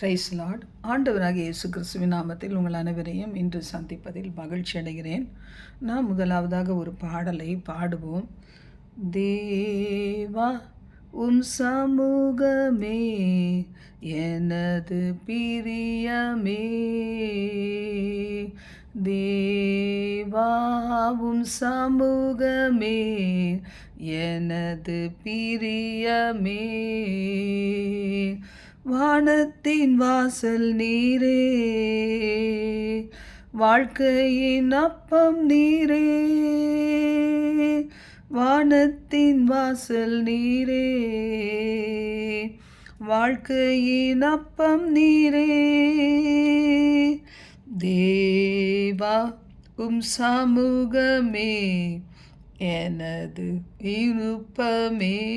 Price Lord ஆண்டவராக இயேசு கிறிஸ்துவின் நாமத்தில் உங்கள் அனைவரையும் இன்று சந்திப்பதில் மகிழ்ச்சி அடைகிறேன். நான் முதலாவதாக ஒரு பாடலை பாடுவோம். தேவா உம் சமூகமே எனது பிரியமே. தேவாவும் சமூகமே எனது பிரியமே. வானத்தின் வாசல் நீரே. வாழ்க்கையின் அப்பம் நீரே. வானத்தின் வாசல் நீரே. வாழ்க்கையின் அப்பம் நீரே. தேவா உம் சமூகமே எனது விருப்பமே.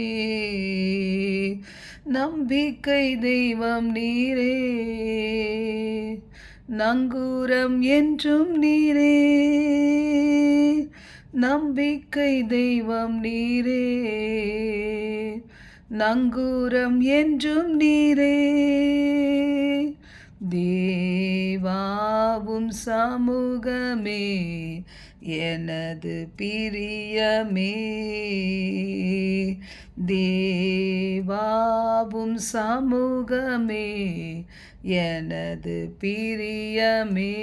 நம்பிக்கை தெய்வம் நீரே. நங்கூரம் என்றும் நீரே. நம்பிக்கை தெய்வம் நீரே. நங்கூரம் என்றும் நீரே. தேவாவும் சமூகமே. எனது பிரியமே தேவாவும் சமூகமே எனது பிரியமே.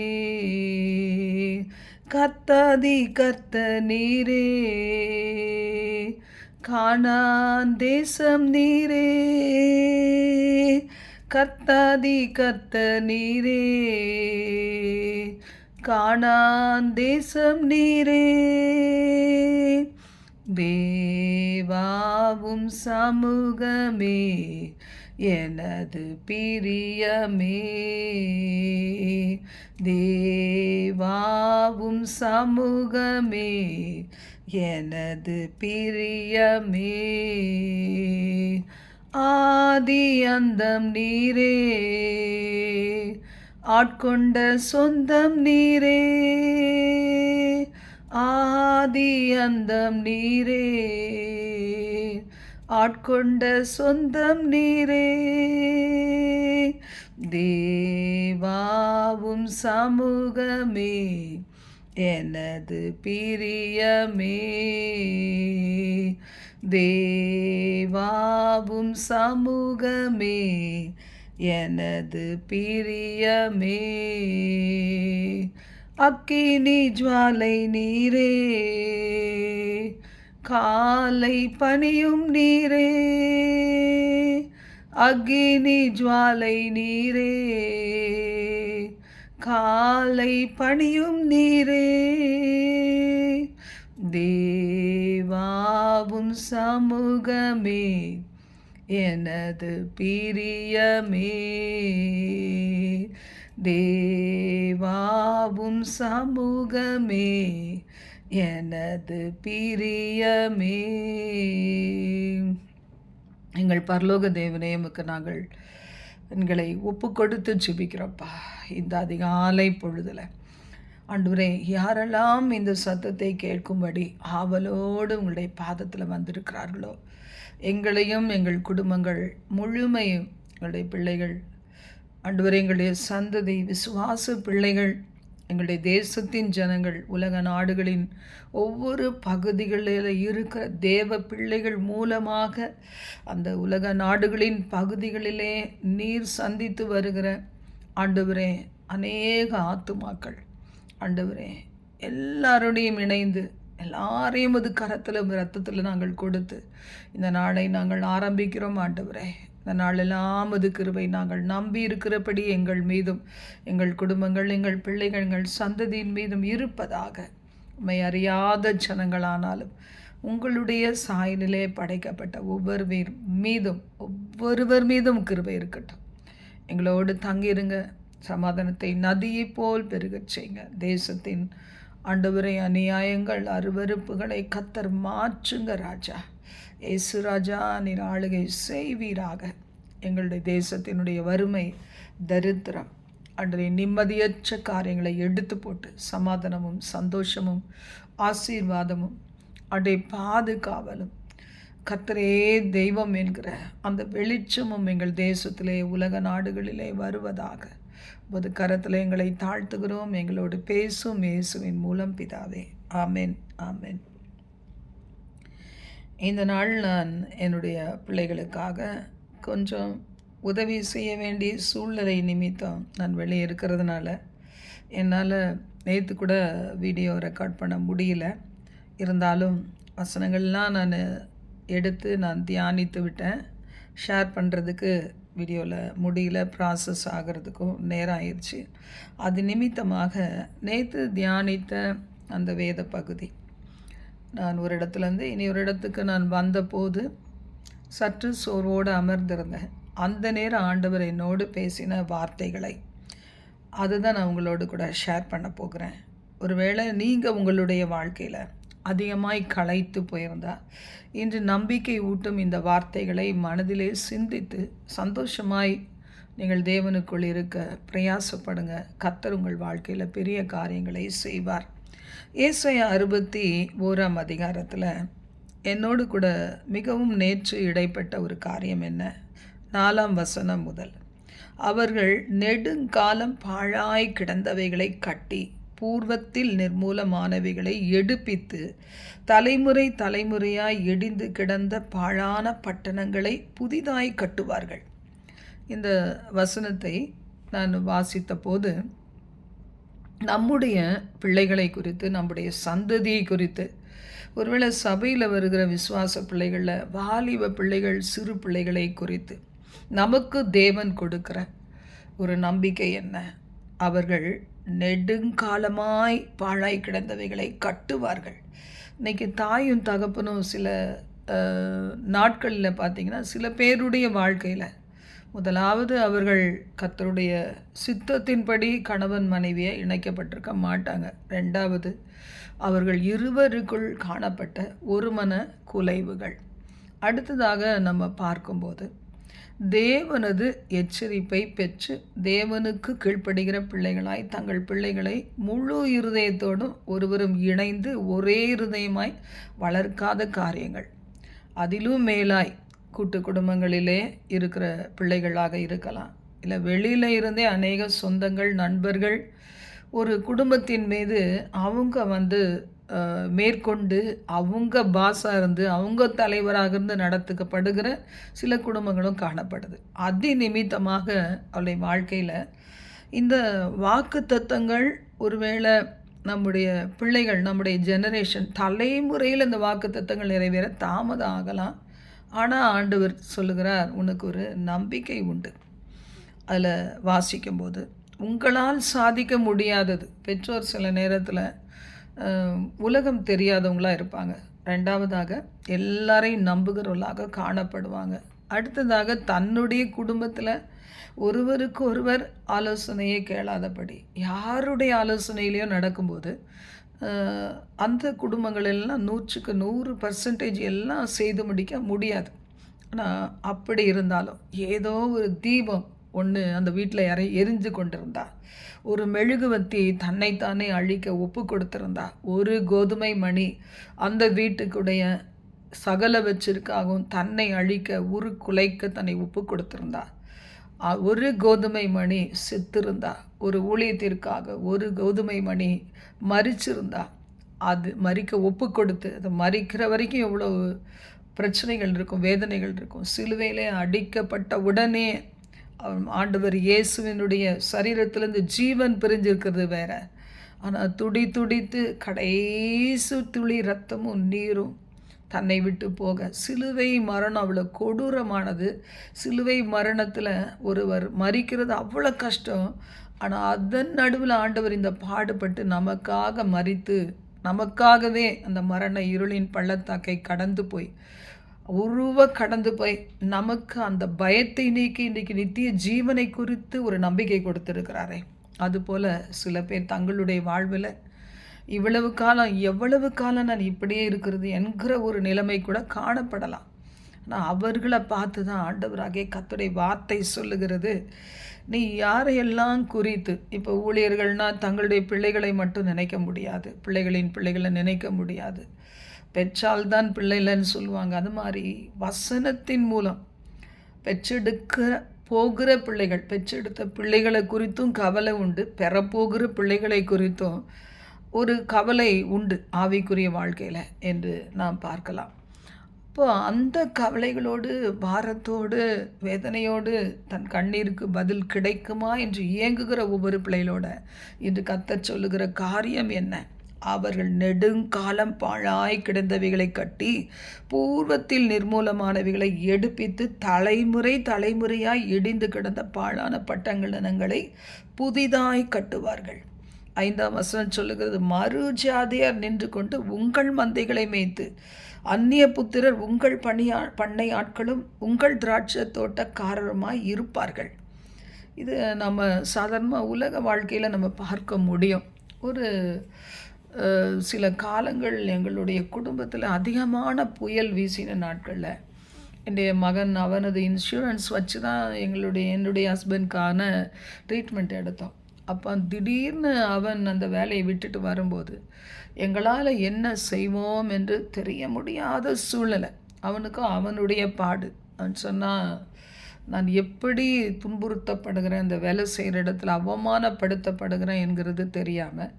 கத்தாதி கத்த நீரே காணான் தேசம் நீரே. கர்த்தாதி கத்த நீரே காணான் தேசம் நீரே. தேவாவும் சமூகமே எனது பிரியமே. தேவாவும் சமூகமே எனது பிரியமே. ஆதி அந்தம் நீரே. ஆட்கொண்ட சொந்தம் நீரே. ஆதி அந்தம் நீரே. ஆட்கொண்ட சொந்தம் நீரே. தேவாவும் சமூகமே எனது பிரியமே. தேவாவும் சமூகமே எனது பிரியமே அக்கினி ஜுவாலை நீரே காலை பணியும் நீரே அக்னி ஜுவாலை நீரே காலை பணியும் நீரே. தேவாவும் சமூகமே எனது பிரியமே தேவாவும் சமூகமே எனது பிரியமே. எங்கள் பரலோக தேவனேமுக்கு நாங்கள் எங்களை ஒப்பு கொடுத்து ஜிபிக்கிறோப்பா. இந்த அதிகாலை பொழுதில். ஆண்டவரே யாரெல்லாம் இந்த சத்தத்தை கேட்கும்படி ஆவலோடு உங்களுடைய பாதத்தில் வந்திருக்கிறார்களோ எங்களையும் எங்கள் குடும்பங்கள் முழுமையும் எங்களுடைய பிள்ளைகள் அன்றுவரை எங்களுடைய சந்ததி விசுவாச பிள்ளைகள் எங்களுடைய தேசத்தின் ஜனங்கள் உலக நாடுகளின் ஒவ்வொரு பகுதிகளில் இருக்கிற தேவ பிள்ளைகள் மூலமாக அந்த உலக நாடுகளின் பகுதிகளிலே நீர் சந்தித்து வருகிற ஆண்டவரே அநேக ஆத்துமாக்கள். ஆண்டவரே எல்லாரோடையும் இணைந்து எல்லாரையும் அது கரத்திலும் ரத்தத்தில் நாங்கள் கொடுத்து இந்த நாளை நாங்கள் ஆரம்பிக்கிறோம் ஆண்டவரே. இந்த நாளெல்லாம் அது கிருபை நாங்கள் நம்பி இருக்கிறபடி எங்கள் மீதும் எங்கள் குடும்பங்கள் எங்கள் பிள்ளைகள் எங்கள் சந்ததியின் மீதும் இருப்பதாக உண்மை அறியாத ஜனங்களானாலும் உங்களுடைய சாயலிலே படைக்கப்பட்ட ஒவ்வொரு மீதும் ஒவ்வொருவர் மீதும் கிருபை இருக்கட்டும். எங்களோடு தங்கியிருங்க. சமாதானத்தை நதியை போல் பெருகச் செய்யுங்க. தேசத்தின் ஆண்டவரை அநியாயங்கள் அருவறுப்புகளை கத்தர் மாற்றுங்க ராஜா. ஏசு ராஜா நீர் ஆளுகை செய்வீராக. எங்களுடைய தேசத்தினுடைய வறுமை தரித்திரம். அன்றைய நிம்மதியற்ற காரியங்களை எடுத்து போட்டு சமாதானமும் சந்தோஷமும் ஆசீர்வாதமும் அடைய பாதுகாவலும். கத்தரே தெய்வம் என்கிற அந்த வெளிச்சமும் எங்கள் தேசத்திலே உலக நாடுகளிலே வருவதாக. உமது கரத்தில் எங்களை தாழ்த்துகிறோம் எங்களோடு பேசும் இயேசுவின் மூலம் பிதாவே. ஆமென் ஆமென். இந்த நாள் நான் என்னுடைய பிள்ளைகளுக்காக கொஞ்சம் உதவி செய்ய வேண்டிய சூழ்நிலை நிமித்தம் நான் வெளியே இருக்கிறதுனால என்னால் நேற்று கூட வீடியோ ரெக்கார்ட் பண்ண முடியல. இருந்தாலும் வசனங்கள்லாம் நான் எடுத்து நான் தியானித்து விட்டேன். ஷேர் பண்ணுறதுக்கு வீடியோவில் முடியல ப்ராசஸ் ஆகிறதுக்கும் நேரம் ஆயிடுச்சு அது நிமித்தமாக நேற்று தியானித்த அந்த வேத பகுதி. நான் ஒரு இடத்துலேருந்து இனி ஒரு இடத்துக்கு நான் வந்தபோது சற்று சோர்வோடு அமர்ந்திருந்தேன். அந்த நேரம் ஆண்டவர் என்னோடு பேசின வார்த்தைகளை. அதுதான் நான் உங்களோடு கூட ஷேர் பண்ண போகிறேன். ஒருவேளை நீங்கள் உங்களுடைய வாழ்க்கையில் அதிகமாய் களைத்து போயிருந்தார். இன்று நம்பிக்கை ஊட்டும் இந்த வார்த்தைகளை மனதிலே சிந்தித்து சந்தோஷமாய் நீங்கள் தேவனுக்குள் இருக்க பிரயாசப்படுங்க. கத்தர் உங்கள் வாழ்க்கையில் பெரிய காரியங்களை செய்வார். ஏசைய அறுபத்தி ஓராம் அதிகாரத்தில் என்னோடு கூட மிகவும் நேற்று இடைப்பட்ட ஒரு காரியம் என்ன? நாலாம் வசனம் முதல். அவர்கள் நெடுங்காலம் பாழாய் கிடந்தவைகளை கட்டி பூர்வத்தில் நிர்மூலமானவைகளை எடுப்பித்து தலைமுறை தலைமுறையாய் இடிந்து கிடந்த பாழான பட்டணங்களை புதிதாய் கட்டுவார்கள். இந்த வசனத்தை நான் வாசித்த போது நம்முடைய பிள்ளைகளை குறித்து நம்முடைய சந்ததியை குறித்து ஒருவேளை சபையில் வருகிற விசுவாச பிள்ளைகளில் வாலிப பிள்ளைகள் சிறு பிள்ளைகளை குறித்து நமக்கு தேவன் கொடுக்கிற ஒரு நம்பிக்கை என்ன? அவர்கள் நெடுங்காலமாய் பாழாய் கிடந்தவைகளை கட்டுவார்கள். இன்றைக்கி தாயும் தகப்பனும் சில நாட்களில் பார்த்திங்கன்னா சில பேருடைய வாழ்க்கையில் முதலாவது அவர்கள் கத்தருடைய சித்தத்தின்படி கணவன் மனைவியை இணைக்கப்பட்டிருக்க மாட்டாங்க. ரெண்டாவது அவர்கள் இருவருக்குள் காணப்பட்ட ஒரு மன குலைவுகள். அடுத்ததாக நம்ம பார்க்கும்போது தேவனது எச்சரிப்பை பெற்று தேவனுக்கு கீழ்ப்படுகிற பிள்ளைகளாய் தங்கள் பிள்ளைகளை முழு இருதயத்தோடும் ஒருவரும் இணைந்து ஒரே இருதயமாய் வளர்க்காத காரியங்கள். அதிலும் மேலாய் கூட்டு குடும்பங்களிலே இருக்கிற பிள்ளைகளாக இருக்கலாம். இல்லை வெளியில் இருந்தே அநேக சொந்தங்கள் நண்பர்கள் ஒரு குடும்பத்தின் மீது அவங்க வந்து மேற்கொண்டு அவங்க பாஸாக இருந்து அவங்க தலைவராக இருந்து நடத்துக்கப்படுகிற சில குடும்பங்களும் காணப்படுது. அதி நிமித்தமாக அவளை வாழ்க்கையில் இந்த வாக்கு தத்தங்கள் ஒருவேளை நம்முடைய பிள்ளைகள் நம்முடைய ஜெனரேஷன் தலைமுறையில் இந்த வாக்கு தத்தங்கள் நிறைவேற தாமதம் ஆகலாம். ஆனால் ஆண்டவர் சொல்லுகிறார் உனக்கு ஒரு நம்பிக்கை உண்டு. அதில் வாசிக்கும்போது உங்களால் சாதிக்க முடியாதது. பெற்றோர் சில நேரத்தில் உலகம் தெரியாதவங்களாக இருப்பாங்க. ரெண்டாவதாக எல்லாரையும் நம்புகிறவர்களாக காணப்படுவாங்க. அடுத்ததாக தன்னுடைய குடும்பத்தில் ஒருவருக்கு ஒருவர் ஆலோசனையே கேளாதபடி யாருடைய ஆலோசனையிலையும் நடக்கும்போது அந்த குடும்பங்கள் எல்லாம் நூற்றுக்கு நூறு பர்சன்டேஜ் எல்லாம் செய்து முடிக்க முடியாது. ஆனால் அப்படி இருந்தாலும் ஏதோ ஒரு தீபம் ஒன்று அந்த வீட்டில் யாரை எரிஞ்சு கொண்டிருந்தா. ஒரு மெழுகுவத்தி தன்னைத்தானே அழிக்க ஒப்பு கொடுத்திருந்தா. ஒரு கோதுமை மணி அந்த வீட்டுக்குடைய சகல சகலவற்றிற்காகவும் தன்னை அழிக்க உரு குலைக்க தன்னை ஒப்பு கொடுத்திருந்தா. ஒரு கோதுமை மணி செத்திருந்தா. ஒரு ஊழியத்திற்காக ஒரு கோதுமை மணி மறிச்சிருந்தா அது மறிக்க ஒப்பு கொடுத்து அதை மறிக்கிற வரைக்கும் எவ்வளோ பிரச்சனைகள் இருக்கும் வேதனைகள் இருக்கும். சிலுவையிலே அடிக்கப்பட்ட உடனே ஆண்டவர் இயேசுவினுடைய சரீரத்திலேருந்து ஜீவன் பிரிஞ்சிருக்கிறது வேற. ஆனால் துடி துடித்து கடைசி துளி ரத்தமும் நீரும் தன்னை விட்டு போக. சிலுவை மரணம் அவ்வளோ கொடூரமானது. சிலுவை மரணத்தில் ஒருவர் மறிக்கிறது அவ்வளோ கஷ்டம். ஆனால் அதன் நடுவில் ஆண்டவர் இந்த பாடுபட்டு நமக்காக மறித்து நமக்காகவே அந்த மரண இருளின் பள்ளத்தாக்கை கடந்து போய் உருவ கடந்து போய் நமக்கு அந்த பயத்தை நீக்கி இன்றைக்கு நித்திய ஜீவனை குறித்து ஒரு நம்பிக்கை கொடுத்துருக்கிறாரே. அதுபோல் சில பேர் தங்களுடைய வாழ்வில் இவ்வளவு காலம் எவ்வளவு காலம் நான் இப்படியே இருக்கிறது என்கிற ஒரு நிலைமை கூட காணப்படலாம். ஆனால் அவர்களை பார்த்து தான் ஆண்டவராகே கத்துடைய வார்த்தை சொல்லுகிறது. நீ யாரையெல்லாம் குறித்து இப்போ ஊழியர்கள்னால் தங்களுடைய பிள்ளைகளை மட்டும் நினைக்க முடியாது. பிள்ளைகளின் பிள்ளைகளை நினைக்க முடியாது. பெற்றால்தான் பிள்ளை இல்லைன்னு சொல்லுவாங்க. அது மாதிரி வசனத்தின் மூலம் பெற்றெடுக்கிற போகிற பிள்ளைகள் பெற்றெடுத்த பிள்ளைகளை குறித்தும் கவலை உண்டு. பெறப்போகிற பிள்ளைகளை குறித்தும் ஒரு கவலை உண்டு ஆவிக்குரிய வாழ்க்கையில் என்று நாம் பார்க்கலாம். இப்போ அந்த கவலைகளோடு பாரத்தோடு வேதனையோடு தன் கண்ணீருக்கு பதில் கிடைக்குமா என்று இயங்குகிற ஒவ்வொரு பிள்ளைகளோட இன்று கத்த சொல்லுகிற காரியம் என்ன? அவர்கள் நெடுங்காலம் பாழாய் கிடந்தவைகளை கட்டி பூர்வத்தில் நிர்மூலமானவைகளை எடுப்பித்து தலைமுறை தலைமுறையாய் இடிந்து கிடந்த பாழான பட்டங்களினங்களை புதிதாய் கட்டுவார்கள். ஐந்தாம் வசனம் சொல்லுகிறது மறு ஜாதியார் நின்று கொண்டு உங்கள் மந்தைகளை மேய்த்து அந்நிய புத்திரர் உங்கள் பணியா பண்ணை ஆட்களும் உங்கள் திராட்சை தோட்டக்காரருமாய் இருப்பார்கள். இது நம்ம சாதாரணமாக உலக வாழ்க்கையில் நம்ம பார்க்க முடியும். ஒரு சில காலங்கள் எங்களுடைய குடும்பத்தில் அதிகமான புயல் வீசின நாட்களில் என்னுடைய மகன் அவனது இன்சூரன்ஸ் வச்சு தான் எங்களுடைய என்னுடைய ஹஸ்பண்ட்கான ட்ரீட்மெண்ட் எடுத்தோம். அப்போ திடீர்னு அவன் அந்த வேலையை விட்டுட்டு வரும்போது எங்களால் என்ன செய்வோம் என்று தெரிய முடியாத சூழ்நிலை. அவனுக்கும் அவனுடைய பாடு. அவன் சொன்னால் நான் எப்படி துன்புறுத்தப்படுகிறேன் அந்த வேலை செய்கிற இடத்துல அவமானப்படுத்தப்படுகிறேன் என்கிறது தெரியாமல்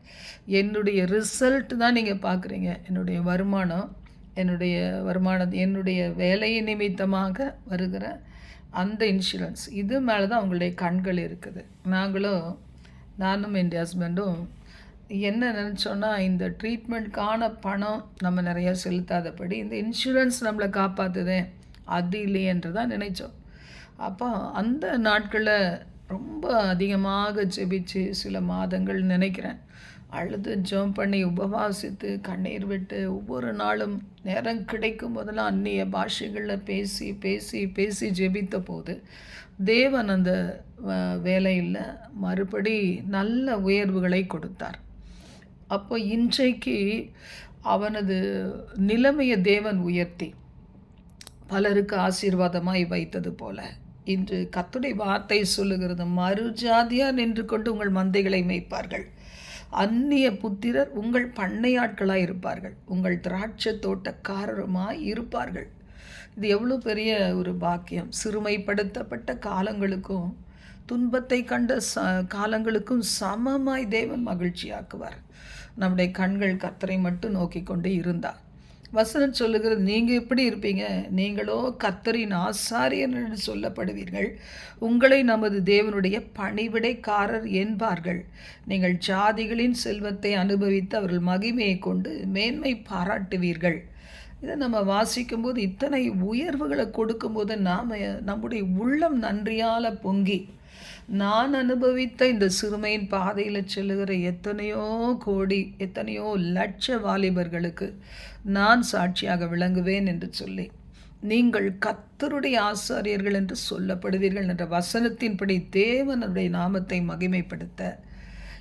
என்னுடைய ரிசல்ட் தான் நீங்கள் பார்க்குறீங்க. என்னுடைய வருமானம் என்னுடைய வருமானம் என்னுடைய வேலை நிமித்தமாக வருகிற அந்த இன்சூரன்ஸ் இது மேலே தான் அவங்களுடைய கண்கள் இருக்குது. நாங்களும் நானும் என் ஹஸ்பண்டும் என்ன நினச்சோன்னா இந்த ட்ரீட்மெண்ட்கான பணம் நம்ம நிறையா செலுத்தாதபடி இந்த இன்சூரன்ஸ் நம்மளை காப்பாற்றுதே அது இல்லையென்று தான் நினைச்சோம். அப்போ அந்த நாட்களில் ரொம்ப அதிகமாக ஜெபிச்சு சில மாதங்கள் நினைக்கிறேன். அழுது ஜோம் பண்ணி உபவாசித்து கண்ணீர் விட்டு ஒவ்வொரு நாளும் நேரம் கிடைக்கும் போதெல்லாம் அந்நிய பாஷைகளில் பேசி பேசி பேசி ஜெபித்த போது தேவன் அந்த வேலையில் மறுபடி நல்ல உயர்வுகளை கொடுத்தார். அப்போ இன்றைக்கு அவனது நிலைமையை தேவன் உயர்த்தி. பலருக்கு ஆசீர்வாதமாய் வைத்தது போல. இன்று கத்துடைய வார்த்தை சொல்லுகிறது மறுஜாதியார் நின்று கொண்டு உங்கள் மந்தைகளை மேய்ப்பார்கள். அந்நிய புத்திரர் உங்கள் பண்ணையாட்களாக இருப்பார்கள். உங்கள் திராட்சை தோட்டக்காரருமாய் இருப்பார்கள். இது எவ்வளோ பெரிய ஒரு பாக்கியம். சிறுமைப்படுத்தப்பட்ட காலங்களுக்கும் துன்பத்தை கண்ட ச காலங்களுக்கும் சமமாய் தேவன் மகிழ்ச்சியாக்குவார். நம்முடைய கண்கள் கத்தரை மட்டும் நோக்கி கொண்டு இருந்தார் வசனம் சொல்லுகிறது நீங்கள் எப்படி இருப்பீங்க? நீங்களோ கத்தரின் ஆசாரியர் என்று சொல்லப்படுவீர்கள். உங்களை நமது தேவனுடைய பணிவிடைக்காரர் என்பார்கள். நீங்கள் ஜாதிகளின் செல்வத்தை அனுபவித்து அவர்கள் மகிமையை கொண்டு மேன்மை பாராட்டுவீர்கள். இதை நம்ம வாசிக்கும்போது இத்தனை உயர்வுகளை கொடுக்கும்போது நாம் நம்முடைய உள்ளம் நன்றியால் பொங்கி நான் அனுபவித்த இந்த சிறுமையின் பாதையில் செல்லுகிற எத்தனையோ கோடி எத்தனையோ லட்ச வாலிபர்களுக்கு நான் சாட்சியாக விளங்குவேன் என்று சொல்லி நீங்கள் கத்தருடைய ஆசாரியர்கள் என்று சொல்லப்படுவீர்கள் என்ற வசனத்தின்படி தேவனுடைய நாமத்தை மகிமைப்படுத்த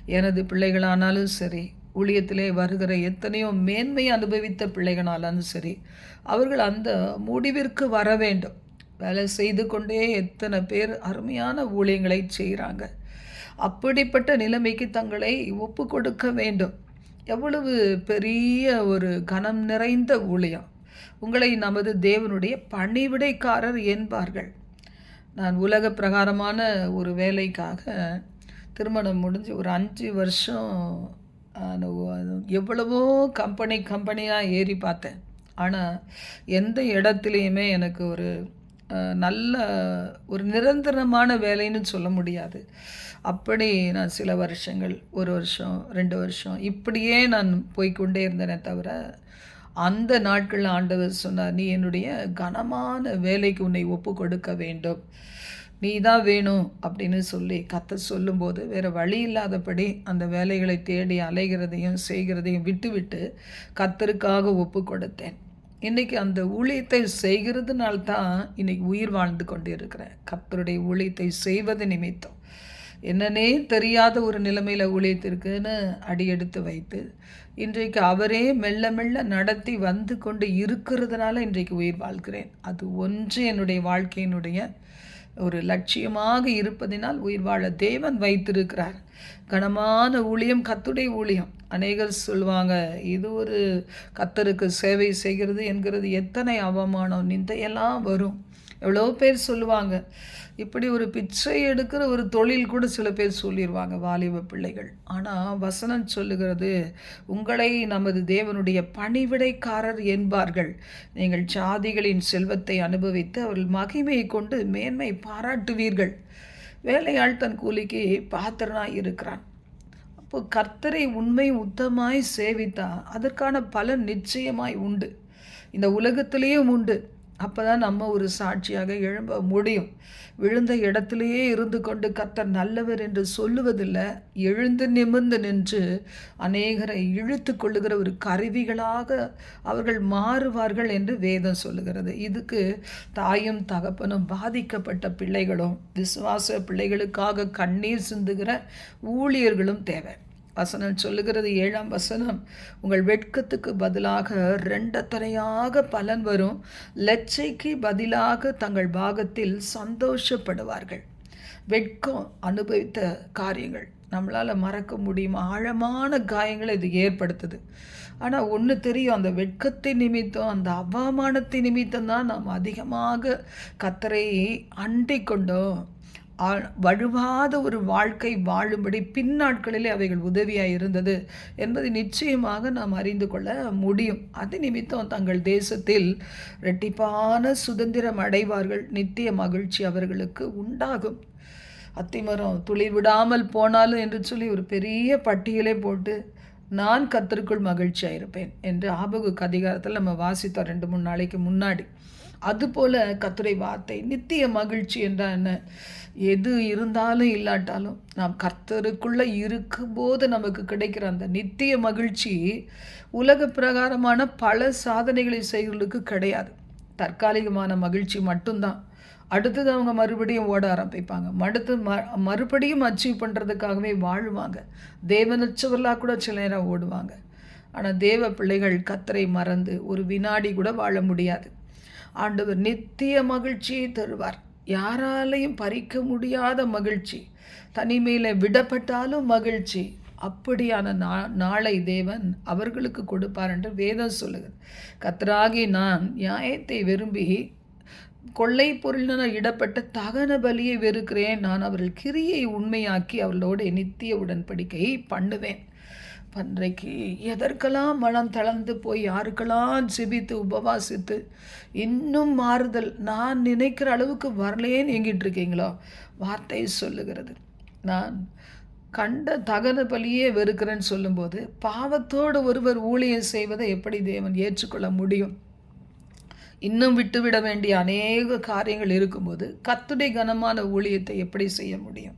எனது பிள்ளைகளானாலும் சரி ஊழியத்திலே வருகிற எத்தனையோ மேன்மை அனுபவித்த பிள்ளைகளானாலும் சரி அவர்கள் அந்த முடிவிற்கு வர வேண்டும். வேலை செய்து கொண்டே எத்தனை பேர் அருமையான ஊழியங்களை செய்கிறாங்க. அப்படிப்பட்ட நிலைமைக்கு தங்களை ஒப்பு கொடுக்க வேண்டும். எவ்வளவு பெரிய ஒரு கனம் நிறைந்த ஊழியம். உங்களை நமது தேவனுடைய பணிவிடைக்காரர் என்பார்கள். நான் உலக பிரகாரமான ஒரு வேலைக்காக திருமணம் முடிஞ்சு ஒரு அஞ்சு வருஷம் எவ்வளவோ கம்பெனி கம்பெனியாக ஏறி பார்த்தேன். ஆனால் எந்த இடத்துலையுமே எனக்கு ஒரு நல்ல ஒரு நிரந்தரமான வேலைன்னு சொல்ல முடியாது. அப்படி நான் சில வருஷங்கள் ஒரு வருஷம் ரெண்டு வருஷம் இப்படியே நான் போய்கொண்டே இருந்தேனே தவிர அந்த நாட்களில் ஆண்டவர் சொன்னார் நீ என்னுடைய கனமான வேலைக்கு உன்னை ஒப்பு கொடுக்க வேண்டும். நீ தான் வேணும் அப்படின்னு சொல்லி கத்த சொல்லும்போது வேறு வழி இல்லாதபடி அந்த வேலைகளை தேடி அலைகிறதையும் செய்கிறதையும் விட்டுவிட்டு கத்தருக்காக ஒப்பு கொடுத்தேன். இன்றைக்கி அந்த ஊழியத்தை செய்கிறதுனால தான் இன்றைக்கி உயிர் வாழ்ந்து கொண்டு இருக்கிறேன் கத்தருடைய ஊழியத்தை செய்வது நிமித்தம். என்னன்னே தெரியாத ஒரு நிலைமையில் ஊழியத்திற்குன்னு அடியெடுத்து வைத்து இன்றைக்கு அவரே மெல்ல மெல்ல நடத்தி வந்து கொண்டு இருக்கிறதுனால இன்றைக்கு உயிர் வாழ்கிறேன். அது ஒன்று என்னுடைய வாழ்க்கையினுடைய ஒரு லட்சியமாக இருப்பதினால் உயிர் வாழ தேவன் வைத்திருக்கிறார். கனமான ஊழியம் கத்துடைய ஊழியம். அநேகர் சொல்லுவாங்க இது ஒரு கத்தருக்கு சேவை செய்கிறது என்கிறது எத்தனை அவமானம் நிந்தையெல்லாம் வரும். எவ்வளோ பேர் சொல்லுவாங்க இப்படி ஒரு பிச்சை எடுக்கிற ஒரு தொழில் கூட சில பேர் சொல்லிடுவாங்க வாலிப பிள்ளைகள். ஆனால் வசனம் சொல்லுகிறது உங்களை நமது தேவனுடைய பணிவிடைக்காரர் என்பார்கள். நீங்கள் சாதிகளின் செல்வத்தை அனுபவித்து அவர்கள் மகிமையை கொண்டு மேன்மை பாராட்டுவீர்கள். வேலையாள் தன் கூலிக்கு பாத்திரனாக இருக்கிறான் இப்போ கர்த்தரை உண்மை உத்தமாய் சேவித்தா அதற்கான பலன் நிச்சயமாய் உண்டு. இந்த உலகத்திலேயும் உண்டு. அப்போ தான் நம்ம ஒரு சாட்சியாக எழும்ப முடியும். விழுந்த இடத்திலேயே இருந்து கொண்டு கத்தர் நல்லவர் என்று சொல்லுவதில்லை எழுந்து நிமிர்ந்து நின்று அநேகரை இழுத்து கொள்ளுகிற ஒரு கருவிகளாக அவர்கள் மாறுவார்கள் என்று வேதம் சொல்லுகிறது. இதுக்கு தாயும் தகப்பனும் பாதிக்கப்பட்ட பிள்ளைகளும் விசுவாச பிள்ளைகளுக்காக கண்ணீர் சிந்துகிற ஊழியர்களும் தேவை. வசனம் சொல்லுகிறது ஏழாம் வசனம். உங்கள் வெட்கத்துக்கு பதிலாக ரெண்டத்தனையாக பலன் வரும். லட்சைக்கு பதிலாக தங்கள் பாகத்தில் சந்தோஷப்படுவார்கள். வெட்கம் அனுபவித்த காரியங்கள். நம்மளால் மறக்க முடியும். ஆழமான காயங்களை இது ஏற்படுத்துது. ஆனால் ஒன்று தெரியும். அந்த வெட்கத்தின் நிமித்தம் அந்த அவமானத்தின் நிமித்தம் தான் நாம் அதிகமாக கத்தரை அண்டிக் கொண்டோம் வழுவாத ஒரு வாழ்க்கை வாழும்படி பின்னாட்களிலே அவைகள் உதவியாக இருந்தது என்பதை நிச்சயமாக நாம் அறிந்து கொள்ள முடியும். அது நிமித்தம் தங்கள் தேசத்தில் ரெட்டிப்பான சுதந்திரம் அடைவார்கள். நித்திய மகிழ்ச்சி அவர்களுக்கு உண்டாகும். அத்திமரம் துளி விடாமல் போனாலும் என்று சொல்லி ஒரு பெரிய பட்டியலே போட்டு நான் கத்தருக்குள் மகிழ்ச்சியாக இருப்பேன் என்று ஆபகு அதிகாரத்தில் நம்ம வாசித்தோம் ரெண்டு மூணு நாளைக்கு முன்னாடி. அதுபோல் கத்துரை வார்த்தை நித்திய மகிழ்ச்சி என்றால் என்ன? எது இருந்தாலும் இல்லாட்டாலும் நாம் கர்த்தருக்குள்ளே இருக்கும்போது நமக்கு கிடைக்கிற அந்த நித்திய மகிழ்ச்சி உலக பிரகாரமான பல சாதனைகளை செய்கிறதுக்கு கிடையாது. தற்காலிகமான மகிழ்ச்சி மட்டும்தான். அடுத்தது அவங்க மறுபடியும் ஓட ஆரம்பிப்பாங்க. அடுத்து ம மறுபடியும் அச்சீவ் பண்ணுறதுக்காகவே வாழ்வாங்க. தேவனச்சவர்களாக கூட சில நேரம் ஓடுவாங்க. ஆனால் தேவ பிள்ளைகள் கத்தரை மறந்து ஒரு வினாடி கூட வாழ முடியாது. ஆண்டவர் நித்திய மகிழ்ச்சியை தருவார். யாராலையும் பறிக்க முடியாத மகிழ்ச்சி. தனிமையில் விடப்பட்டாலும் மகிழ்ச்சி. அப்படியான நா நாளை தேவன் அவர்களுக்கு கொடுப்பார் என்று வேதம் சொல்லுகிறது கத்தராகி நான் நியாயத்தை விரும்பி கொள்ளை பொருளின இடப்பட்ட தகன பலியை வெறுக்கிறேன். நான் அவர்கள் கிரியை உண்மையாக்கி அவர்களோடு நித்திய உடன்படிக்கையை பண்ணுவேன். பன்றைக்கு எதற்கெல்லாம் மனம் தளர்ந்து போய் யாருக்கெல்லாம் ஜிபித்து உபவாசித்து இன்னும் மாறுதல் நான் நினைக்கிற அளவுக்கு வரலேன்னு எங்கிட்டு இருக்கீங்களோ? வார்த்தை சொல்லுகிறது. நான் கண்ட தகன பலியே வெறுக்கிறேன்னு சொல்லும்போது பாவத்தோடு ஒருவர் ஊழியம் செய்வதை எப்படி தேவன் ஏற்றுக்கொள்ள முடியும்? இன்னும் விட்டுவிட வேண்டிய அநேக காரியங்கள் இருக்கும்போது கத்துடைய கனமான ஊழியத்தை எப்படி செய்ய முடியும்?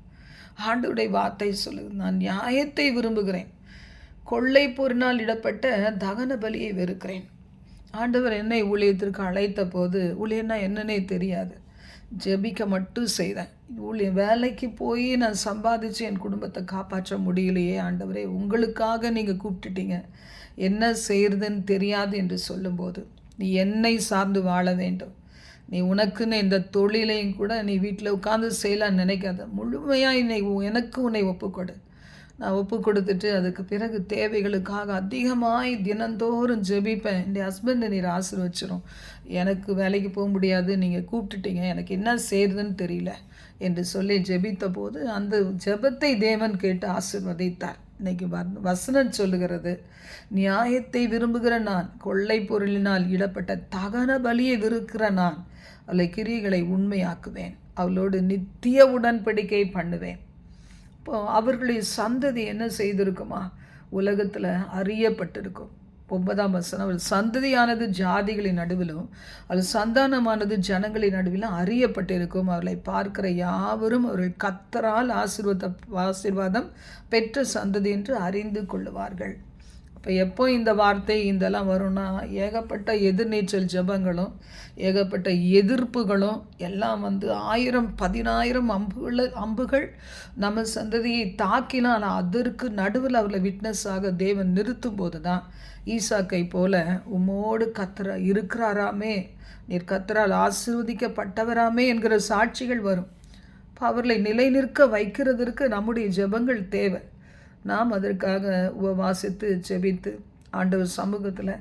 ஆண்டுடைய வார்த்தை சொல்லுது நான் நியாயத்தை விரும்புகிறேன். கொள்ளை பொருளால் இடப்பட்ட தகன பலியை வெறுக்கிறேன். ஆண்டவர் என்னை ஊழியத்திற்கு அழைத்த போது ஊழியன்னா என்னன்னே தெரியாது. ஜெபிக்க மட்டும் செய்தேன். ஊழியம் வேலைக்கு போய் நான் சம்பாதிச்சு என் குடும்பத்தை காப்பாற்ற முடியலையே. ஆண்டவரே உங்களுக்காக நீங்கள் கூப்பிட்டுட்டீங்க. என்ன செய்கிறதுன்னு தெரியாது என்று சொல்லும்போது நீ என்னை சார்ந்து வாழ வேண்டும். நீ உனக்குன்னு இந்த தொழிலையும் கூட நீ வீட்டில் உட்காந்து செய்யலான்னு நினைக்காத. முழுமையாக என்னை எனக்கு உன்னை ஒப்புக்கொடு. நான் ஒப்பு கொடுத்துட்டு அதுக்கு பிறகு தேவைகளுக்காக அதிகமாய் தினந்தோறும் ஜெபிப்பேன். என் ஹஸ்பண்டை நீர் ஆசீர்வச்சிரும். எனக்கு வேலைக்கு போக முடியாது. நீங்கள் கூப்பிட்டுட்டீங்க. எனக்கு என்ன செய்யுதுன்னு தெரியல. என்று சொல்லி ஜெபித்த போது அந்த ஜெபத்தை தேவன் கேட்டு ஆசிர்வதித்தார். இன்னைக்கு வசனம் சொல்லுகிறது நியாயத்தை விரும்புகிற நான் கொள்ளை பொருளினால் இடப்பட்ட தகன பலியை விருக்கிற நான் அவளை கிரிகளை உண்மையாக்குவேன் அவளோடு நித்திய உடன்படிக்கை பண்ணுவேன். இப்போ அவர்களுடைய சந்ததி என்ன செய்திருக்குமா? உலகத்தில் அறியப்பட்டிருக்கும். ஒன்பதாம் வசனம் அவள் சந்ததியானது ஜாதிகளின் நடுவிலும் அவள் சந்தானமானது ஜனங்களின் நடுவிலும் அறியப்பட்டிருக்கும். அவளை பார்க்கிற யாவரும் அவர்கள் கத்தரால் ஆசீர்வாத ஆசீர்வாதம் பெற்ற சந்ததி என்று அறிந்து கொள்ளுவார்கள். இப்போ எப்போ இந்த வார்த்தை இதெல்லாம் வரும்னா ஏகப்பட்ட எதிர்நீச்சல் ஜபங்களும் ஏகப்பட்ட எதிர்ப்புகளும் எல்லாம் வந்து ஆயிரம் பதினாயிரம் அம்புகள் அம்புகள் நம்ம சந்ததியை தாக்கினால் அதற்கு நடுவில் அவளை ஆக தேவன் நிறுத்தும் போது தான் ஈசாக்கை போல உம்மோடு கத்துற இருக்கிறாராமே நீர் கத்தரால் ஆசிர்வதிக்கப்பட்டவராமே என்கிற சாட்சிகள் வரும். அவர்களை நிலை நிற்க வைக்கிறதற்கு நம்முடைய ஜபங்கள் தேவை. நாம் அதற்காக உபவாசித்து செபித்து ஆண்டவர் சமூகத்தில்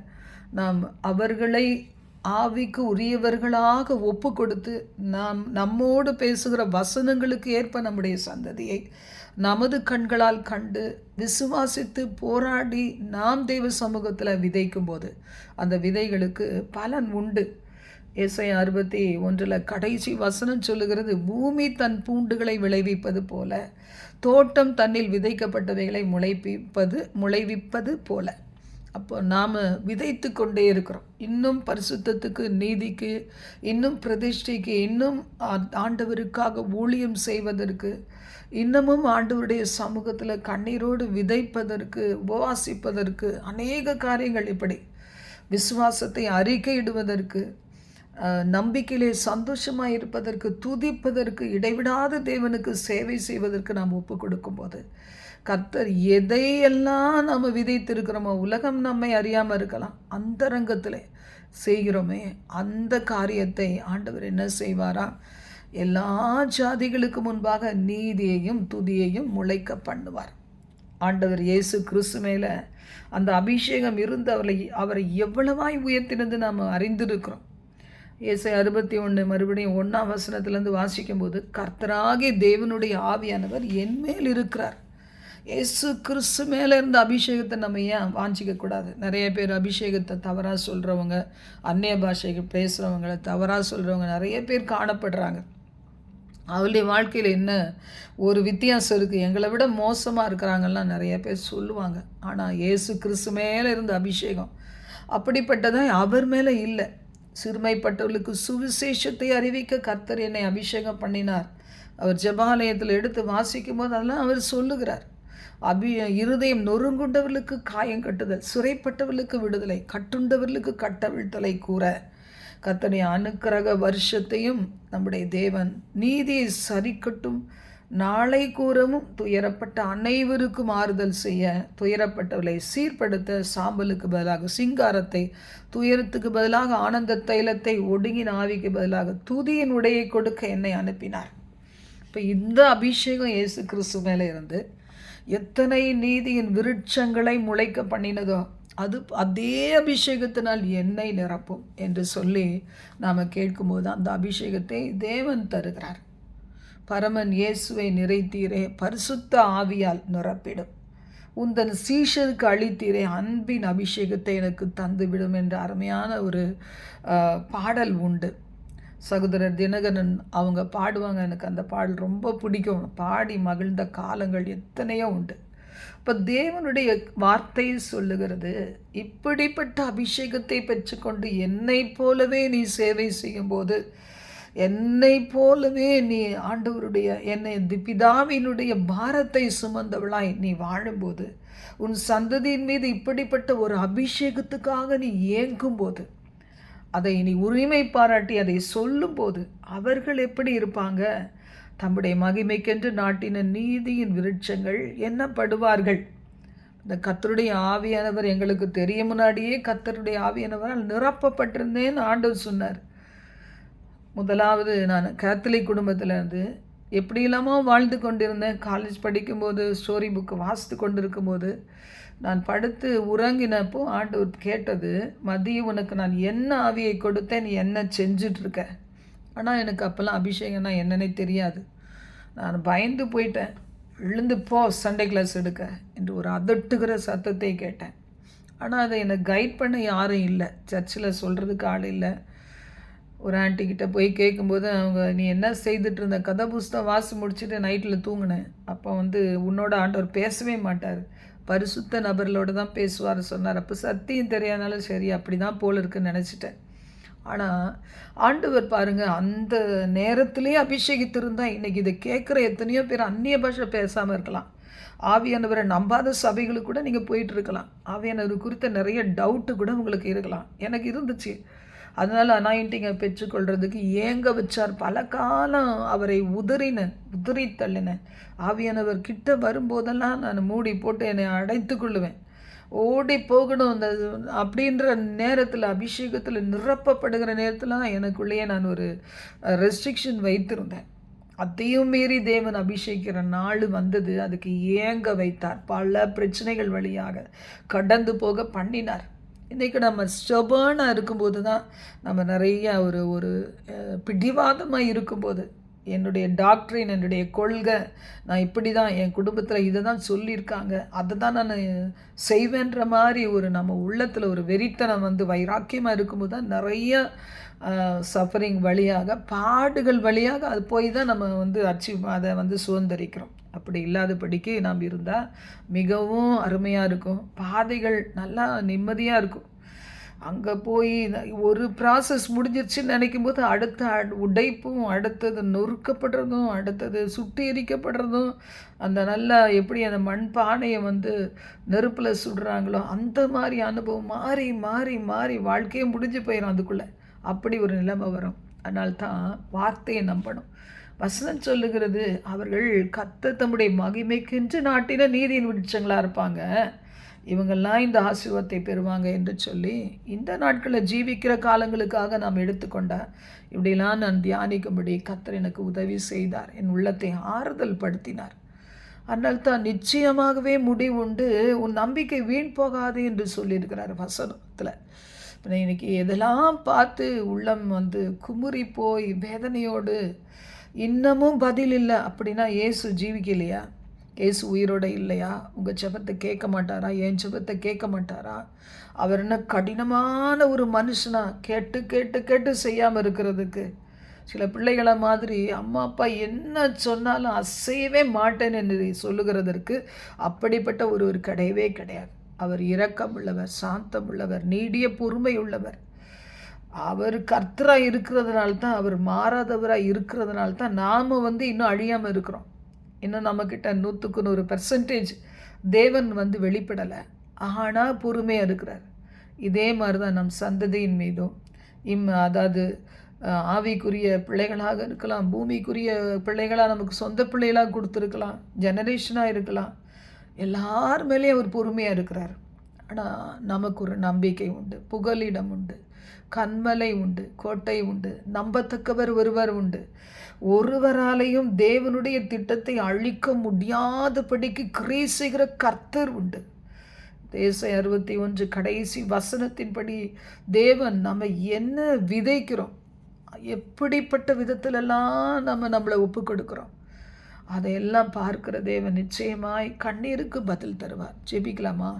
நாம் அவர்களை ஆவிக்கு உரியவர்களாக ஒப்பு கொடுத்து நாம் நம்மோடு பேசுகிற வசனங்களுக்கு ஏற்ப நம்முடைய சந்ததியை நமது கண்களால் கண்டு விசுவாசித்து போராடி நாம் தெய்வ சமூகத்தில் விதைக்கும் போது அந்த விதைகளுக்கு பலன் உண்டு. இசை அறுபத்தி ஒன்றில் கடைசி வசனம் சொல்லுகிறது பூமி தன் பூண்டுகளை விளைவிப்பது போல தோட்டம் தன்னில் விதைக்கப்பட்டவைகளை முளைப்பிப்பது முளைவிப்பது போல. அப்போ நாம் விதைத்து கொண்டே இருக்கிறோம். இன்னும் பரிசுத்தத்துக்கு நீதிக்கு இன்னும் பிரதிஷ்டைக்கு இன்னும் ஆண்டவருக்காக ஊழியம் செய்வதற்கு இன்னமும் ஆண்டவருடைய சமூகத்தில் கண்ணீரோடு விதைப்பதற்கு உபவாசிப்பதற்கு அநேக காரியங்கள் இப்படி. விசுவாசத்தை அறிக்கையிடுவதற்கு நம்பிக்கையிலே சந்தோஷமாக இருப்பதற்கு துதிப்பதற்கு இடைவிடாத தேவனுக்கு சேவை செய்வதற்கு நாம் ஒப்பு கொடுக்கும்போது கர்த்தர் எதையெல்லாம் நம்ம விதைத்திருக்கிறோமோ உலகம் நம்மை அறியாமல் இருக்கலாம் அந்த ரங்கத்தில் செய்கிறோமே அந்த காரியத்தை ஆண்டவர் என்ன செய்வாரா? எல்லா ஜாதிகளுக்கு முன்பாக நீதியையும் துதியையும் முளைக்க பண்ணுவார். ஆண்டவர் இயேசு கிறிஸ்து மேலே அந்த அபிஷேகம் இருந்து அவரை அவரை எவ்வளவாய் உயர்த்தினது நாம் அறிந்திருக்கிறோம். இயேசை அறுபத்தி ஒன்று மறுபடியும் ஒன்றாம் வசனத்திலேருந்து வாசிக்கும்போது கர்த்தராகி தேவனுடைய ஆவியானவர் என் மேல் இருக்கிறார். இயேசு கிறிஸ்து மேலே இருந்த அபிஷேகத்தை நம்ம ஏன் வாஞ்சிக்கக்கூடாது நிறைய பேர் அபிஷேகத்தை தவறாக சொல்கிறவங்க அந்நிய பாஷைக்கு பேசுகிறவங்கள தவறாக சொல்கிறவங்க நிறைய பேர் காணப்படுறாங்க. அவளுடைய வாழ்க்கையில் என்ன ஒரு வித்தியாசம் இருக்குது எங்களை விட மோசமாக இருக்கிறாங்கலாம் நிறைய பேர் சொல்லுவாங்க. ஆனால் இயேசு கிறிஸ்து மேலே இருந்த அபிஷேகம் அப்படிப்பட்டதான் அவர் மேலே இல்லை. சிறுமைப்பட்டவர்களுக்கு சுவிசேஷத்தை அறிவிக்க கர்த்தர் என்னை அபிஷேகம் பண்ணினார். அவர் ஜபாலயத்தில் எடுத்து வாசிக்கும் போது அதெல்லாம் அவர் சொல்லுகிறார். அபி இருதயம் நொறுங்குண்டவர்களுக்கு காயம் கட்டுதல் சிறைப்பட்டவர்களுக்கு விடுதலை கட்டுண்டவர்களுக்கு கட்டவிழ்த்தலை கூற கத்தனை அனுக்கிரக வருஷத்தையும் நம்முடைய தேவன் நீதியை சரிக்கட்டும். நாளை கூறவும் துயரப்பட்ட அனைவருக்கும் ஆறுதல் செய்ய துயரப்பட்டவளை சீர்படுத்த சாம்பலுக்கு பதிலாக சிங்காரத்தை துயரத்துக்கு பதிலாக ஆனந்த தைலத்தை ஒடுங்கின ஆவிக்கு பதிலாக துதியின் உடையை கொடுக்க என்னை அனுப்பினார். இப்போ இந்த அபிஷேகம் இயேசு கிறிஸ்து மேலே இருந்து எத்தனை நீதியின் விருட்சங்களை முளைக்க பண்ணினதோ அது அதே அபிஷேகத்தினால் என்னை நிரப்பும் என்று சொல்லி நாம் கேட்கும்போது அந்த அபிஷேகத்தை தேவன் தருகிறார். பரமன் இயேசுவை நிறைத்தீரே பரிசுத்த ஆவியால் நிரப்பிடும். உந்தன் சீஷருக்கு அளித்தீரே அன்பின் அபிஷேகத்தை எனக்கு தந்துவிடும் என்ற அருமையான ஒரு பாடல் உண்டு. சகோதரர் தினகரன் அவங்க பாடுவாங்க. எனக்கு அந்த பாடல் ரொம்ப பிடிக்கும். பாடி மகிழ்ந்த காலங்கள் எத்தனையோ உண்டு. இப்போ தேவனுடைய வார்த்தை சொல்லுகிறது இப்படிப்பட்ட அபிஷேகத்தை பெற்றுக்கொண்டு என்னை போலவே நீ சேவை செய்யும்போது என்னை போலவே நீ ஆண்டவருடைய என்னை பிதாவினுடைய பாரத்தை சுமந்தவளாய் நீ வாழும்போது உன் சந்ததியின் மீது இப்படிப்பட்ட ஒரு அபிஷேகத்துக்காக நீ ஏங்கும்போது அதை நீ உரிமை பாராட்டி அதை சொல்லும்போது அவர்கள் எப்படி இருப்பாங்க? தம்முடைய மகிமைக்கென்று நாட்டின நீதியின் விருட்சங்கள் என்னப்படுவார்கள் இந்த கத்தருடைய ஆவியானவர் எங்களுக்கு தெரிய முன்னாடியே கத்தருடைய ஆவியானவரால் நிரப்பப்பட்டிருந்தேன்னு ஆண்டவர் சொன்னார். முதலாவது நான் கேத்தலிக் குடும்பத்தில் இருந்து எப்படி இல்லாமல் வாழ்ந்து கொண்டிருந்தேன். காலேஜ் படிக்கும்போது ஸ்டோரி புக்கு வாசித்து கொண்டிருக்கும்போது நான் படுத்து உறங்கினப்போ ஆண்டவர் கேட்டது மதியம் உனக்கு நான் என்ன ஆவியை கொடுத்தேன் நீ என்ன செஞ்சிட்ருக்க ஆனால் எனக்கு அப்போல்லாம் அபிஷேகம்னா என்னன்னே தெரியாது. நான் பயந்து போயிட்டேன். விழுந்து போ சண்டே கிளாஸ் எடுக்க என்று ஒரு அதட்டுகிற சத்தத்தை கேட்டேன். ஆனால் அதை என்னை கைட் பண்ண யாரும் இல்லை. சர்ச்சில் சொல்கிறதுக்கு ஆள் இல்லை. ஒரு ஆண்டிக்கிட்ட போய் கேட்கும்போது அவங்க நீ என்ன செய்துட்டு இருந்த கதை புஸ்தகம் வாசி முடிச்சுட்டு நைட்டில் தூங்கினேன் அப்போ வந்து உன்னோட ஆண்டவர் பேசவே மாட்டார். பரிசுத்த நபர்களோடு தான் பேசுவார் சொன்னார். அப்போ சத்தியம் தெரியாதனாலும் சரி அப்படி தான் போல் இருக்குன்னு நினச்சிட்டேன். ஆனால் ஆண்டவர் பாருங்கள் அந்த நேரத்திலே அபிஷேகித்திருந்தால் இன்றைக்கி இதை கேட்குற எத்தனையோ பேர் அந்நிய பாஷை பேசாமல் இருக்கலாம். ஆவியானவரை நம்பாத சபைகளுக்கு கூட நீங்கள் போயிட்டு இருக்கலாம். ஆவியானவர் குறித்த நிறைய டவுட்டு கூட உங்களுக்கு இருக்கலாம். எனக்கு இருந்துச்சு. அதனால் அனாயிண்டிங்கை பெற்றுக்கொள்கிறதுக்கு ஏங்க வச்சார்? பல காலம் அவரை உதறின உதறி தள்ளின. ஆவியானவர் கிட்ட வரும்போதெல்லாம் நான் மூடி போட்டு என்னை அடைத்து கொள்ளுவேன். ஓடி போகணும். அந்த அப்படின்ற நேரத்தில் அபிஷேகத்தில் நிரப்பப்படுகிற நேரத்தில் தான் எனக்குள்ளேயே நான் ஒரு ரெஸ்ட்ரிக்ஷன் வைத்திருந்தேன். அதையும் மீறி தேவன் அபிஷேகிக்கிற நாள் வந்தது. அதுக்கு ஏங்க வைத்தார்? பல பிரச்சனைகள் வழியாக கடந்து போக பண்ணினார். இன்றைக்கி நம்ம ஸ்டபர்னாக இருக்கும்போது தான் நம்ம நிறைய ஒரு ஒரு பிடிவாதமாக இருக்கும்போது என்னுடைய டாக்டரின் என்னுடைய கொள்கை நான் இப்படி தான் என் குடும்பத்தில் இதை தான் சொல்லியிருக்காங்க. அதை தான் நான் செய்வேன்ற மாதிரி ஒரு நம்ம உள்ளத்தில் ஒரு வெறித்தனம் வந்து வைராக்கியமாக இருக்கும்போது தான் நிறைய சஃபரிங் வழியாக பாடுகள் வழியாக அது போய் தான் நம்ம வந்து அச்சீவ் அதை வந்து சுதந்திரிக்கிறோம். அப்படி இல்லாதபடிக்கு நாம் இருந்தால் மிகவும் அருமையாக இருக்கும். பாதைகள் நல்லா நிம்மதியாக இருக்கும். அங்கே போய் ஒரு ப்ராசஸ் முடிஞ்சிருச்சுன்னு நினைக்கும் போது அடுத்த உடைப்பும் அடுத்தது நொறுக்கப்படுறதும் அடுத்தது சுட்டி எரிக்கப்படுறதும் அந்த நல்லா எப்படி அந்த மண் பானையை வந்து நெருப்பில் சுடுறாங்களோ அந்த மாதிரி அனுபவம் மாறி மாறி மாறி வாழ்க்கையே முடிஞ்சு போயிடும் அதுக்குள்ளே. அப்படி ஒரு நிலைமை வரும். அதனால்தான் வார்த்தையை நம்பணும். வசனம் சொல்லுகிறது அவர்கள் கத்த தம்முடைய மகிமைக்கென்று நாட்டின நீதியின் விடுச்சங்களாக இருப்பாங்க. இவங்கெல்லாம் இந்த ஆசீர்வத்தை பெறுவாங்க என்று சொல்லி இந்த நாட்களில் ஜீவிக்கிற காலங்களுக்காக நாம் எடுத்துக்கொண்ட இப்படிலாம் நான் தியானிக்கும்படி கத்தர் எனக்கு உதவி செய்தார். என் உள்ளத்தை ஆறுதல் படுத்தினார். அதனால் தான் நிச்சயமாகவே முடிவுண்டு உன் நம்பிக்கை வீண் போகாது என்று சொல்லியிருக்கிறார் வசனத்தில். இப்போ இன்னைக்கு எதெல்லாம் பார்த்து உள்ளம் வந்து குமுறி போய் வேதனையோடு இன்னமும் பதில் இல்லை அப்படின்னா ஏசு ஜீவிக்கலையா? ஏசு உயிரோட இல்லையா? உங்கள் ஜபத்தை கேட்க மாட்டாரா? என் ஜபத்தை கேட்க மாட்டாரா? அவர் என்ன கடினமான ஒரு மனுஷனா? கேட்டு கேட்டு கேட்டு செய்யாமல் இருக்கிறதுக்கு. சில பிள்ளைகளை மாதிரி அம்மா அப்பா என்ன சொன்னாலும் அசையவே மாட்டேன் என்று சொல்லுகிறதற்கு அப்படிப்பட்ட ஒரு ஒரு கிடையவே கிடையாது. அவர் இரக்கம் உள்ளவர் சாந்தம் உள்ளவர் நீடிய பொறுமை உள்ளவர் அவர் கர்த்தராக இருக்கிறதுனால தான் அவர் மாறாதவராக இருக்கிறதுனால தான் நாம் வந்து இன்னும் அழியாமல் இருக்கிறோம். இன்னும் நம்மக்கிட்ட நூற்றுக்கு நூறு பர்சன்டேஜ் தேவன் வந்து வெளிப்படலை. ஆனால் பொறுமையாக இருக்கிறார். இதே மாதிரி தான் நம் சந்ததியின் மீதும். இம் அதாவது ஆவிக்குரிய பிள்ளைகளாக இருக்கலாம் பூமிக்குரிய பிள்ளைகளாக நமக்கு சொந்த பிள்ளைகளாக கொடுத்துருக்கலாம் ஜெனரேஷனாக இருக்கலாம். எல்லார் மேலேயும் அவர் பொறுமையாக இருக்கிறார். ஆனால் நமக்கு ஒரு நம்பிக்கை உண்டு. புகலிடம் உண்டு. கண்மலை உண்டு. கோட்டை உண்டு. நம்பத்தக்கவர் ஒருவர் உண்டு. ஒருவராலையும் தேவனுடைய திட்டத்தை அழிக்க முடியாதபடிக்கு கிரீ செய்கிற கர்த்தர் உண்டு. தேச அறுபத்தி ஒன்று கடைசி வசனத்தின்படி தேவன் நம்ம என்ன விதைக்கிறோம்? எப்படிப்பட்ட விதத்திலெல்லாம் நம்ம நம்மளை ஒப்பு கொடுக்குறோம் அதையெல்லாம் பார்க்கிற தேவன் நிச்சயமாய் கண்ணீருக்கு பதில் தருவார். ஜெபிக்கலாமா?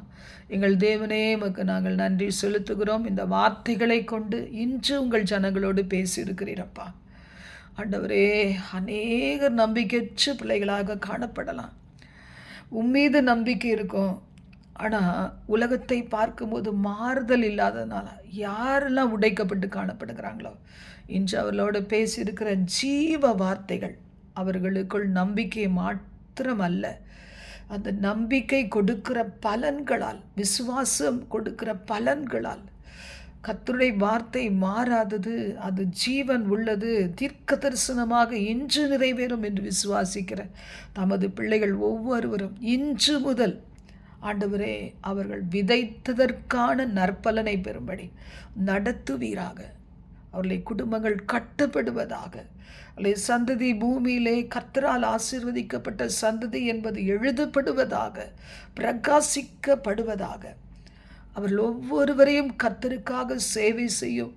எங்கள் தேவனே எமக்கு நாங்கள் நன்றி செலுத்துகிறோம். இந்த வார்த்தைகளை கொண்டு இன்று உங்கள் ஜனங்களோடு பேசியிருக்கிறீரப்பா. ஆண்டவரே அநேக நம்பிக்கையற்ற பிள்ளைகளாக காணப்படலாம். உம்மீது நம்பிக்கை இருக்கும். ஆனால் உலகத்தை பார்க்கும்போது மாறுதல் இல்லாததுனால யாரெல்லாம் உடைக்கப்பட்டு காணப்படுகிறாங்களோ இன்று அவர்களோடு பேசியிருக்கிற ஜீவ வார்த்தைகள் அவர்களுக்குள் நம்பிக்கை மாத்திரமல்ல. அந்த நம்பிக்கை கொடுக்கிற பலன்களால் விசுவாசம் கொடுக்கிற பலன்களால் கத்துடைய வார்த்தை மாறாதது அது ஜீவன் உள்ளது தீர்க்க தரிசனமாக இன்று நிறைவேறும் என்று விசுவாசிக்கிற தமது பிள்ளைகள் ஒவ்வொருவரும் இன்று முதல் ஆண்டவரே அவர்கள் விதைத்ததற்கான நற்பலனை பெறும்படி நடத்துவீராக. அவர்களை குடும்பங்கள் கட்டுப்படுவதாக அல்லது சந்ததி பூமியிலே கத்தரால் ஆசிர்வதிக்கப்பட்ட சந்ததி என்பது எழுதப்படுவதாக பிரகாசிக்கப்படுவதாக. அவர்கள் ஒவ்வொருவரையும் கத்தருக்காக சேவை செய்யும்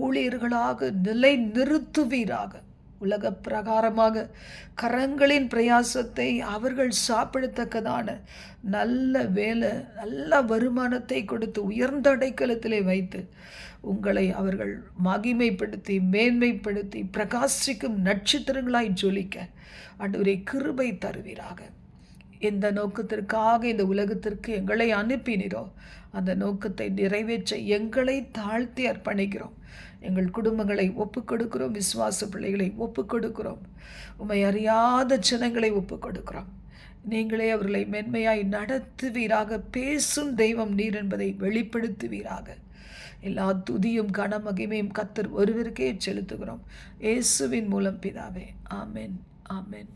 ஊழியர்களாக நிலை நிறுத்துவீராக உலக பிரகாரமாக கரங்களின் பிரயாசத்தை அவர்கள் சாப்பிடத்தக்கதான நல்ல வேலை நல்ல வருமானத்தை கொடுத்து உயர்ந்த அடைக்கலத்திலே வைத்து உங்களை அவர்கள் மகிமைப்படுத்தி மேன்மைப்படுத்தி பிரகாசிக்கும் நட்சத்திரங்களாய் ஜொலிக்க அன்றுவரை கிருபை தருவீராக. எந்த நோக்கத்திற்காக இந்த உலகத்திற்கு எங்களை அனுப்பினீரோ அந்த நோக்கத்தை நிறைவேற்ற எங்களை தாழ்த்தி அர்ப்பணிக்கிறோம். எங்கள் குடும்பங்களை ஒப்புக் கொடுக்கிறோம் விசுவாச பிள்ளைகளை ஒப்புக் கொடுக்கிறோம் உண்மை அறியாத ஜனங்களை ஒப்புக் கொடுக்கிறோம் நீங்களே அவர்களை மென்மையாய் நடத்துவீராக. பேசும் தெய்வம் நீர் என்பதை வெளிப்படுத்துவீராக. எல்லா துதியும் கனமகிமையும் கத்தர் ஒருவருக்கே செலுத்துகிறோம். இயேசுவின் மூலம் பிதாவே. ஆமென் ஆமென்.